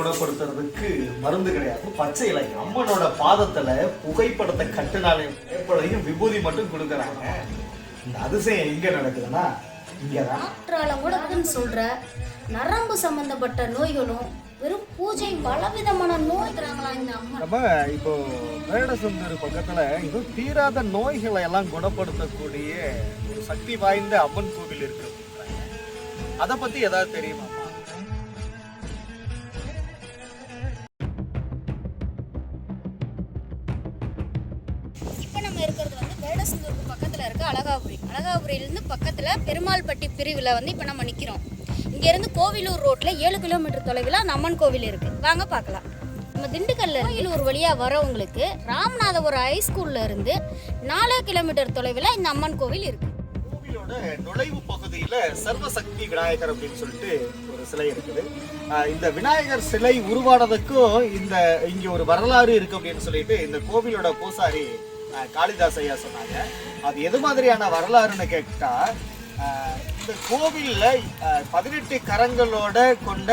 குணப்படுத்துறதுக்கு மருந்து கிடையாது. பச்சை இலை. அம்மனோட பாதத்துல புகைப்படத்தை கட்டுனாலே விபூதி மட்டும் கொடுக்குறாங்க. இந்த அதிசயம் எங்க நடக்குதுன்னா இங்கதான். டாக்டரால கூட இருக்குன்னு சொல்ற நரம்பு சம்பந்தப்பட்ட நோய்களும் வெறும் பூஜை பலவிதமான நோய் தராங்களா இந்த அம்மா நம்ம இப்போ வேடசுந்தர் பக்கத்துல இது தீராத நோய்களை எல்லாம் குணப்படுத்தக்கூடிய ஒரு சக்தி வாய்ந்த அம்மன் கோவில் இருக்கு. அதை பத்தி ஏதாவது தெரியுமா? அழகாபுரி பக்கத்தில் பெருமாள்பட்டி பிரிவில் வந்து இப்போ நம்ம நிற்கிறோம் இங்கேருந்து கோவிலூர் ரோட்டில் ஏழு கிலோமீட்டர் தொலைவில் நம்மன் அம்மன் கோவில் இருக்குது வாங்க பார்க்கலாம். நம்ம திண்டுக்கல்ல கோயிலூர் வழியாக வரவங்களுக்கு ராமநாதபுரம் ஹைஸ்கூலில் இருந்து நாலு கிலோமீட்டர் தொலைவில் இந்த அம்மன் கோவில் இருக்குது கோவிலோட நுழைவு பகுதியில் சர்வசக்தி விநாயகர் அப்படின்னு சொல்லிட்டு ஒரு சிலை இருக்குது. இந்த விநாயகர் சிலை உருவானதுக்கும் இந்த இங்கே ஒரு வரலாறு இருக்கு அப்படின்னு சொல்லிட்டு இந்த கோவிலோட பூசாரி காளிதாஸ் ஐயா சொன்னாங்க. அது எது மாதிரியான வரலாறுன்னு கேட்டா இந்த கோவில்ல பதினெட்டு கரங்களோட கொண்ட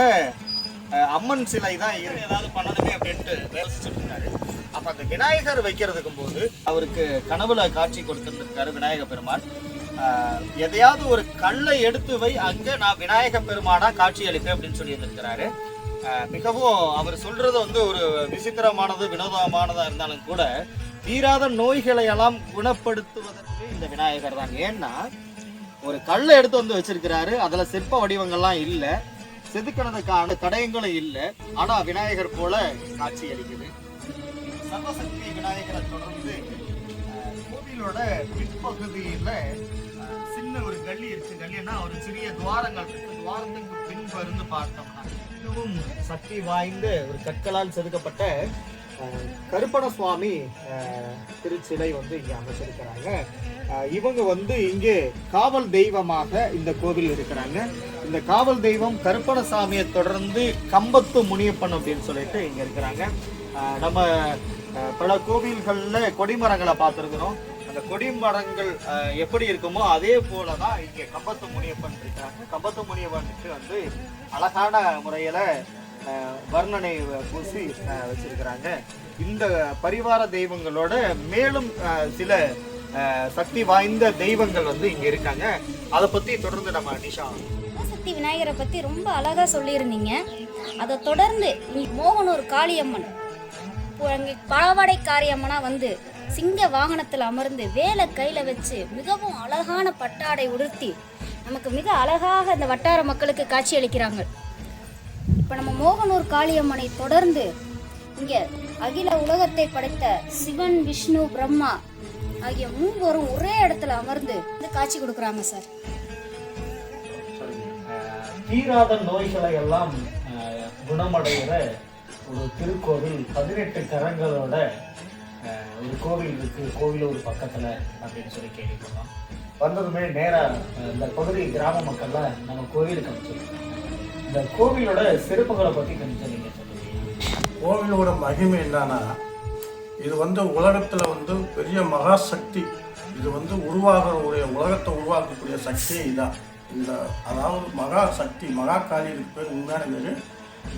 அம்மன் சிலை தான் இருக்கு ஏதாவது பண்ணணுமே அப்படின்ட்டு யோசிச்சுட்டு இருக்காரு அப்ப அந்த விநாயகர் வைக்கிறதுக்கும் போது அவருக்கு கனவுல காட்சி கொடுத்துருந்துருக்காரு விநாயக பெருமான். எதையாவது ஒரு கல்லை எடுத்து வை அங்க நான் விநாயக பெருமானா காட்சி அளிப்பேன் அப்படின்னு சொல்லி இருந்திருக்கிறாரு மிகவும் அவர் சொல்றது வந்து ஒரு விசித்திரமானது வினோதமானதா இருந்தாலும் கூட தீராத நோய்களை எல்லாம் குணப்படுத்துவதற்கு இந்த விநாயகர் தான். ஏன்னா ஒரு கல்லை எடுத்து வந்து வச்சிருக்கிறாரு. அதுல சிற்ப வடிவங்கள்லாம் இல்ல. செதுக்கினதுக்கான தடயங்களும் இல்ல. ஆனா விநாயகர் போல காட்சி அளிக்குது. சர்வசக்தி விநாயகரை தொடர்ந்து கோவிலோட பின்பகுதியில சின்ன ஒரு கல்லி இருக்கு. கல்லினா ஒரு சிறிய துவாரங்கள் இருக்கு. துவாரத்துக்கு பின் இருந்து பார்த்தோம்னா மிகவும் சக்தி வாய்ந்த ஒரு கற்களால் செதுக்கப்பட்ட கருப்பண சுவாமி திருச்சிலை வந்து இங்கே அமைச்சிருக்கிறாங்க. இவங்க வந்து இங்கே காவல் தெய்வமாக இந்த கோவில் இருக்கிறாங்க. இந்த காவல் தெய்வம் கருப்பணசாமியை தொடர்ந்து கம்பத்து முனியப்பன் அப்படின்னு சொல்லிட்டு இங்கே இருக்கிறாங்க. நம்ம பல கோவில்களில் கொடிமரங்களை பார்த்துருக்குறோம். அந்த கொடிமரங்கள் எப்படி இருக்குமோ அதே போலதான் இங்கே கம்பத்து முனியப்பன் இருக்கிறாங்க. கம்பத்து முனியப்பனுக்கு வந்து அழகான முறையில் வர்ணனை பூசி வச்சிருக்கிறாங்க. இந்த பரிவார தெய்வங்களோட மேலும் சில சக்தி வாய்ந்த தெய்வங்கள் வந்து இங்க இருக்காங்க. அதை பத்தி தொடர்ந்து நம்ம நிஷா. சக்தி விநாயகரை பற்றி ரொம்ப அழகாக சொல்லியிருந்தீங்க. அதை தொடர்ந்து மோகனூர் காளியம்மன் இப்போ அங்கே பழவாடை காரியம்மனா வந்து சிங்க வாகனத்தில் அமர்ந்து வேலை கையில் வச்சு மிகவும் அழகான பட்டாடை உடுத்தி நமக்கு மிக அழகாக இந்த வட்டார மக்களுக்கு காட்சியளிக்கிறாங்க இப்போ நம்ம மோகனூர் காளியம்மனை தொடர்ந்து இங்கே அகில உலகத்தை படைத்த சிவன் விஷ்ணு பிரம்மா ஆகிய மூவரும் ஒரே இடத்துல அமர்ந்து வந்து காட்சி கொடுக்குறாங்க சார். தீராத நோய்களை எல்லாம் குணமடைகிற ஒரு திருக்கோவில் பதினெட்டு கரங்களோட ஒரு கோவில் இருக்கு. கோவிலூர் பக்கத்துல அப்படின்னு சொல்லி கேள்விப்பட்டோம். வந்ததுமே நேரா இந்த பகுதி கிராம மக்கள்லாம் நம்ம கோவிலுக்கு அமைச்சிருக்கோம் இந்த கோவிலோட சிறப்புகளை பத்தி கொஞ்சம் நீங்க கோவிலோட மகிமை என்னன்னா இது வந்து உலகத்தில் வந்து பெரிய மகா சக்தி. இது வந்து உருவாகக்கூடிய உலகத்தை உருவாக்கக்கூடிய சக்தியே இதான். இந்த அதாவது மகா சக்தி மகா காளிக்கு பேர் உண்மையான பேர்.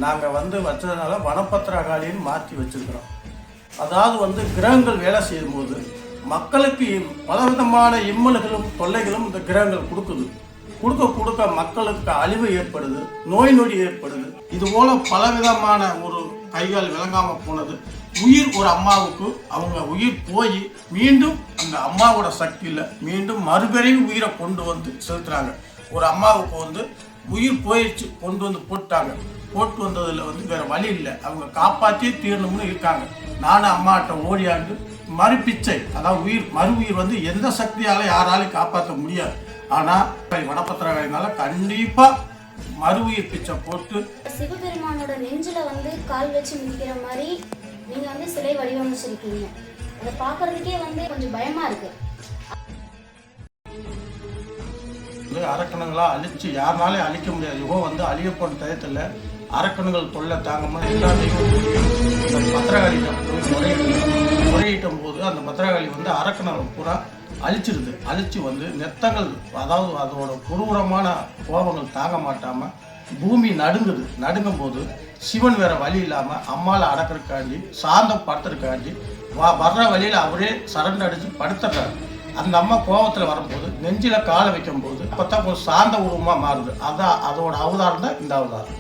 நாங்கள் வந்து வச்சதுனால வனப்பத்திரா காளின்னு மாற்றி வச்சிருக்கிறோம். அதாவது வந்து கிரகங்கள் வேலை செய்யும்போது மக்களுக்கு பலவிதமான இம்மல்களும் தொல்லைகளும் இந்த கிரகங்கள் கொடுக்குது. கொடுக்க கொடுக்க மக்களுக்கு அழிவு ஏற்படுது நோய் நொடி ஏற்படுது. இது போல பலவிதமான ஒரு கைகால் விளங்காம போனது. உயிர் ஒரு அம்மாவுக்கு அவங்க உயிர் போய் மீண்டும் அந்த அம்மாவோட சக்தியில் மீண்டும் மறுபடியும் உயிரை கொண்டு வந்து செலுத்துறாங்க. ஒரு அம்மாவுக்கு வந்து உயிர் போயிடுச்சு கொண்டு வந்து போட்டாங்க. போட்டு வந்ததில் வந்து வேற வழி இல்லை. அவங்க காப்பாற்றியே தீரணும்னு இருக்காங்க. நானும் அம்மாட்ட ஓடியாண்டு மறுபிச்சை அதாவது உயிர் மறு உயிர் வந்து எந்த சக்தியால யாராலையும் காப்பாற்ற முடியாது. ஆனா வனப்பத்திரகாரினால கண்டிப்பா மறு உயிர் பிச்சை போட்டு சிவபெருமானோட நெஞ்சில வந்து கால் வச்சு மிதிக்கிற மாதிரி நீங்க வந்து சிலை வடிவமைச்சிருக்கீங்க அதை பார்க்கறதுக்கே வந்து கொஞ்சம் பயமா இருக்கு. வந்து அரக்கணங்களா அழிச்சு யாருனாலையும் அழிக்க முடியாது. யுகம் வந்து அழிய போன டயத்தில் தொல்லை தாங்கமா எல்லா தெய்வம் இந்த பத்திரகாளிகிட்ட போய் முறையிட்டும் போது அந்த பத்திரகாளி வந்து அரக்கணங்கள் பூரா அழிச்சிருது. அழிச்சு வந்து நெத்தங்கள் அதாவது அதோட குரூரமான கோபங்கள் தாங்க மாட்டாமல் பூமி நடுங்குது. நடுங்கும் போது சிவன் வேற வழி இல்லாமல் அம்மாவை அடக்கிறக்காண்டி சாந்தம் படுத்துறதுக்காண்டி வா வர்ற வழியில் அவரே சரண்டு அடித்து படுத்துறாரு. அந்த அம்மா கோபத்தில் வரும்போது நெஞ்சில் காலை வைக்கும்போது அப்போ தான் கொஞ்சம் சாந்த உருவமாக மாறுது. அதான் அதோட அவதாரம் தான் இந்த அவதாரம்.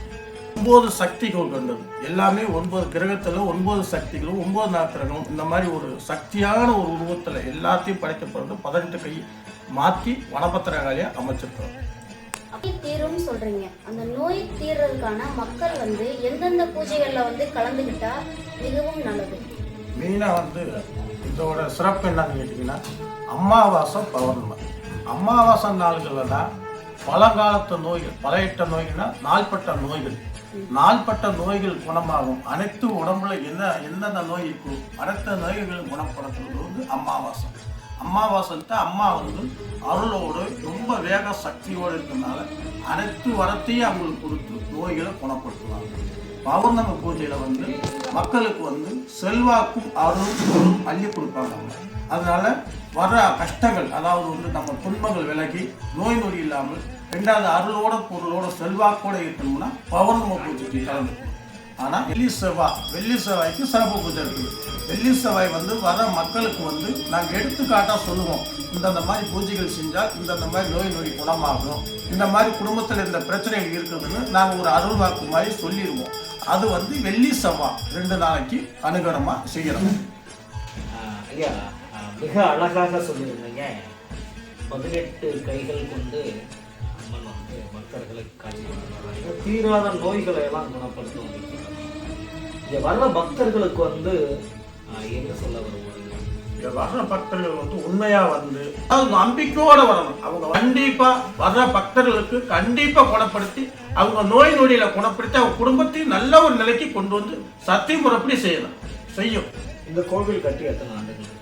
ஒன்பது சக்திகள் கொண்டது. எல்லாமே ஒன்பது கிரகத்துல ஒன்பது சக்திகளும் ஒன்பது நாத்திரங்களும் இந்த மாதிரி ஒரு சக்தியான ஒரு உருவத்துல எல்லாத்தையும் படைக்கப்படுறது பதினெட்டு கை மாற்றி வனபத்திரகாலியாக அமைச்சிருக்கிறோம். அப்படி சொல்றீங்க. அந்த நோய் தீர்றதுக்கான மக்கள் வந்து எந்தெந்த பூஜைகள்ல வந்து கலந்துக்கிட்டா மிகவும் நல்லது. மெயினாக வந்து இதோட சிறப்பு என்னன்னு கேட்டிங்கன்னா அமாவாசை பௌர்ணமி. அமாவாசை நாள்களில் தான் பழங்காலத்து நோய்கள் பழையிட்ட நோய்கள்னா நாள்பட்ட நோய்கள். நாள்பட்ட நோய்கள் குணமாகும். அனைத்து உடம்புல என்ன எந்தெந்த நோய் இருக்கோ அனைத்து நோய்களும் குணப்படுத்துறது வந்து அமாவாசை அமாவாசைன்ட்டு அம்மா வந்து அருளோடு ரொம்ப வேக சக்தியோடு இருக்கிறதுனால அனைத்து வரத்தையும் அவங்களுக்கு கொடுத்து நோய்களை குணப்படுத்துவாங்க பௌர்ணமி பூஜையில வந்து மக்களுக்கு வந்து செல்வாக்கும் அருளும் பொருளும் அள்ளி கொடுப்பாங்க. அதனால வர கஷ்டங்கள் அதாவது வந்து நம்ம துன்பங்கள் விலகி நோய் நொடி இல்லாமல் ரெண்டாவது அருளோட பொருளோட செல்வாக்கோட இருக்கணும்னா பௌர்ணமி பூஜைக்கு கலந்துக்கணும். ஆனால் வெள்ளி செவ்வாய் வெள்ளி செவ்வாய்க்கு சிறப்பு பூஜை இருக்குது. வெள்ளி செவ்வாய் வந்து வர மக்களுக்கு வந்து நாங்கள் எடுத்துக்காட்டாக சொல்லுவோம். இந்தந்த மாதிரி பூஜைகள் செஞ்சால் இந்தந்த மாதிரி நோய் நொடி குணமாகும். இந்த மாதிரி குடும்பத்தில் இந்த பிரச்சனைகள் இருக்குதுன்னு நாங்கள் ஒரு அருள் வாக்கு மாதிரி சொல்லிடுவோம். அது வந்து வெள்ளி செவ்வாய் ரெண்டு நாளைக்கு அனுகரமாக செய்கிறோம் ஐயா மிக அழகாக சொல்லியிருந்தீங்க. பதினெட்டு கைகள் கொண்டு அம்மன் வந்து பக்தர்களுக்கு காட்சி தீராத நோய்களை எல்லாம் குணப்படுத்தும் இங்க வர்ற பக்தர்களுக்கு வந்து என்ன சொல்ல வருவாங்க? இங்க வர்ற பக்தர்கள் வந்து உண்மையா வந்து அதாவது நம்பிக்கையோட வரணும். அவங்க கண்டிப்பா வர்ற பக்தர்களுக்கு கண்டிப்பா குணப்படுத்தி அவங்க நோய் நொடியில குணப்படுத்தி அவங்க குடும்பத்தையும் நல்ல ஒரு நிலைக்கு கொண்டு வந்து சத்திய முறைப்படி செய்யலாம் செய்யும். இந்த கோவில் கட்டி எத்தனை ஆண்டுகள்?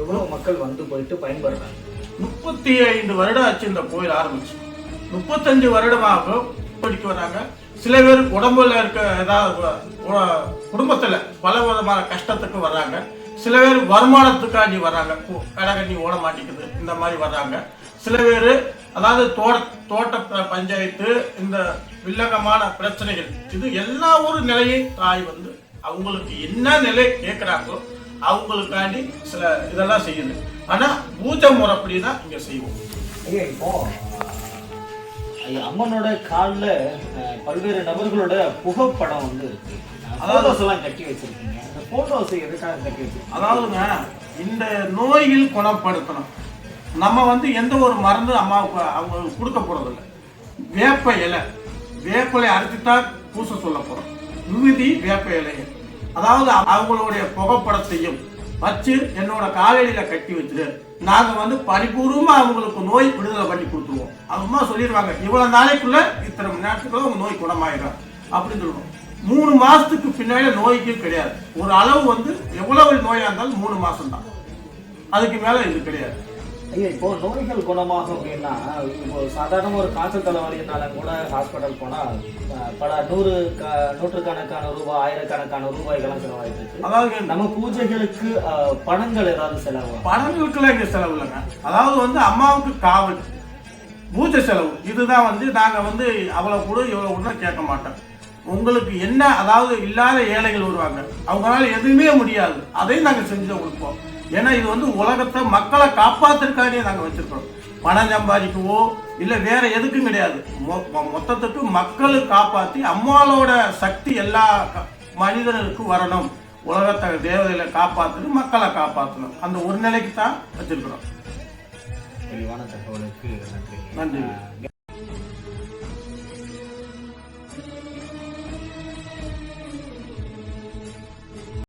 எவ்வளவு மக்கள் வந்து போயிட்டு பயன்படுறாங்க முப்பத்தி ஐந்து வருடம் ஆச்சு இந்த கோயில் ஆரம்பிச்சு. முப்பத்தஞ்சு வருடமாக படிக்க வராங்க. சில பேர் உடம்புல இருக்க ஏதாவது குடும்பத்தில் பல விதமான கஷ்டத்துக்கு வர்றாங்க. சில பேர் வருமானத்துக்காண்டி வர்றாங்க. கு- கடை கண்ணி ஓட மாட்டேங்குது. இந்த மாதிரி வர்றாங்க. சில பேர் அதாவது தோட்ட தோட்ட பஞ்சாயத்து இந்த வில்லகமான பிரச்சனைகள் இது எல்லா ஒரு நிலையும் தாய் வந்து அவங்களுக்கு என்ன நிலை கேட்குறாங்களோ அவங்களுக்காண்டி சில இதெல்லாம் செய்யுது. ஆனால் பூஜை முறை தான் இங்கே செய்வோம். ஐயா இப்போ அம்மனோட கால்ல பல்வேறு நபர்களோட புகைப்படம் வந்து இருக்கு. போட்டோஸ் எல்லாம் கட்டி வச்சிருக்கீங்க. அந்த போட்டோஸ் எதுக்காக கட்டி வச்சிருக்கீங்க? அதாவதுங்க இந்த நோய்கள் குணப்படுத்தணும். நம்ம வந்து எந்த ஒரு மருந்து அம்மாவுக்கு அவங்களுக்கு கொடுக்க போறதில்ல. வேப்ப இலை. வேப்பிலை அரைச்சித்தான் பூச சொல்ல போறோம். விபூதி வேப்ப இலையை. அதாவது அவங்களுடைய புகைப்படத்தையும் வச்சு என்னோட காலடியில கட்டி வச்சுட்டு நாங்கள் வந்து பரிபூர்வமாக அவங்களுக்கு நோய் விடுதலை பண்ணி கொடுத்துருவோம். அதுமா சொல்லிடுவாங்க இவ்வளோ நாளைக்குள்ள இத்தனை மணி நேரத்துக்குள்ள உங்கள் நோய் குணமாயிடும் அப்படின்னு சொல்லுவோம். மூணு மாதத்துக்கு பின்னாடி நோய்க்கு கிடையாது. ஒரு அளவு வந்து எவ்வளவு நோயாக இருந்தாலும் மூணு மாதம் தான் அதுக்கு மேலே இது கிடையாது. ஐயா இப்போ நோய்கள் குணமாகும் அப்படின்னா இப்போ சாதாரண ஒரு காய்ச்சல் தலைவலினால கூட ஹாஸ்பிட்டல் போனா அஹ், பல நூறு நூற்றுக்கணக்கான ரூபாய் ஆயிரக்கணக்கான ரூபாய்கள்லாம் செலவாயிட்டு இருக்கு. அதாவது நம்ம பூஜைகளுக்கு பணங்கள் ஏதாவது செலவாகும் பணங்களுக்குலாம் இங்க செலவு இல்லைங்க. அதாவது வந்து அம்மாவுக்கு காவல் பூஜை செலவு. இதுதான் வந்து நாங்க வந்து அவ்வளவு கூட இவ்வளவு கூட கேட்க மாட்டோம். உங்களுக்கு என்ன அதாவது இல்லாத ஏழைகள் வருவாங்க. அவங்களால எதுவுமே முடியாது. அதையும் நாங்க செஞ்சு கொடுப்போம். ஏன்னா இது வந்து உலகத்தை மக்களை காப்பாத்துறதுக்காகவே நாங்க வச்சிருக்கோம் பணம் சம்பாதிக்கவோ இல்ல வேற எதுக்கும் கிடையாது. மொத்தத்துக்கு மக்களை காப்பாத்தி அம்மாவோட சக்தி எல்லா மனிதனுக்கும் வரணும். உலகத்தை தேவதையில காப்பாற்றணும் மக்களை காப்பாற்றணும் அந்த ஒரு நிலைக்கு தான் வச்சிருக்கிறோம். தெளிவான தகவலுக்கு நன்றி.